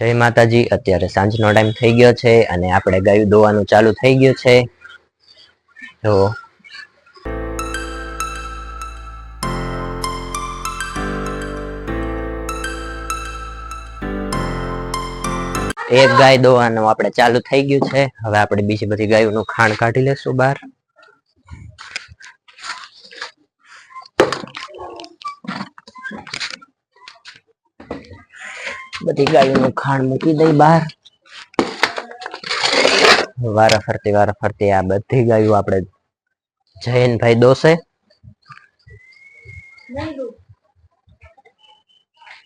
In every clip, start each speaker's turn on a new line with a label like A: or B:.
A: જય માતાજી. અત્યારે સાંજનો ટાઈમ થઈ ગયો છે અને આપણે ગાયું દોવાનું ચાલુ થઈ ગયું છે. તો એક ગાય દોવાનું આપણે ચાલુ થઈ ગયું છે. હવે આપણે બીજી બધી ગાયોનું ખાણ કાઢી લેશું બહાર. બધી ગાયોનું ખાણ મૂકી દઈ બહાર. વારા ફરતી વારા ફરતી આ બધી ગાયો આપણે જયનભાઈ દોસે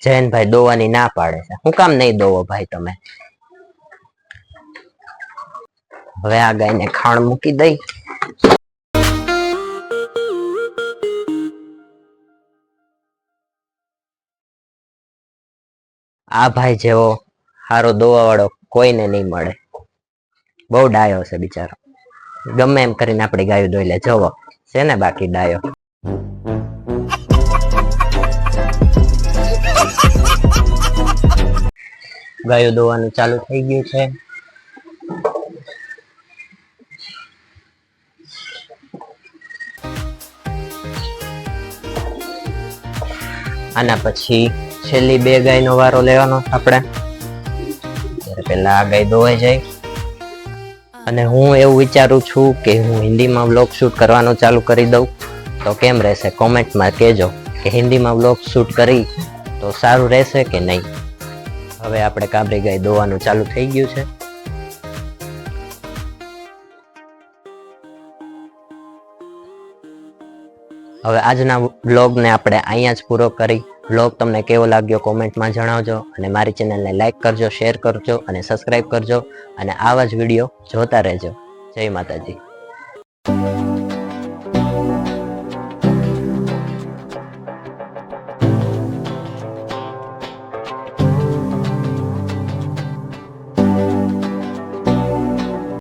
A: જયનભાઈ દોવાની ના પાડે છે. હું કામ નહીં દોવો ભાઈ તમે? હવે આ ગાયને ખાણ મૂકી દઈ. આ ભાઈ જેવો સારો દોવા વાળો કોઈને નહીં મળે. બહુ ડાયો છે બિચારો. ગમે એમ કરીને આપણે ગાયું દોઈ લે. જવો છે ને બાકી ડાયો? ગાયો દોવાનું ચાલુ થઈ ગયું છે. આના પછી છેલ્લી બે ગાયનો વારો લેવાનો આપણે. પહેલા આ ગાય દોવાઈ જાય. અને હું એવું વિચારું છું કે હું હિન્દીમાં બ્લોગ શૂટ કરવાનું ચાલુ કરી દઉં. તો કેમ રહેશે? કોમેન્ટમાં કહેજો કે હિન્દીમાં વ્લોગ શૂટ કરી તો સારું રહેશે કે નહીં? હવે આપણે કાબરી ગાય દોવાનું ચાલુ થઈ ગયું છે. હવે આજના બ્લોગને આપણે અહીંયા જ પૂરો કરી. વ્લોગ તમને કેવો લાગ્યો કોમેન્ટમાં જણાવજો અને મારી ચેનલને લાઇક કરજો શેર કરજો અને સબસ્ક્રાઈબ કરજો અને આવા જ વીડિયો જોતા રહેજો. જય માતાજી.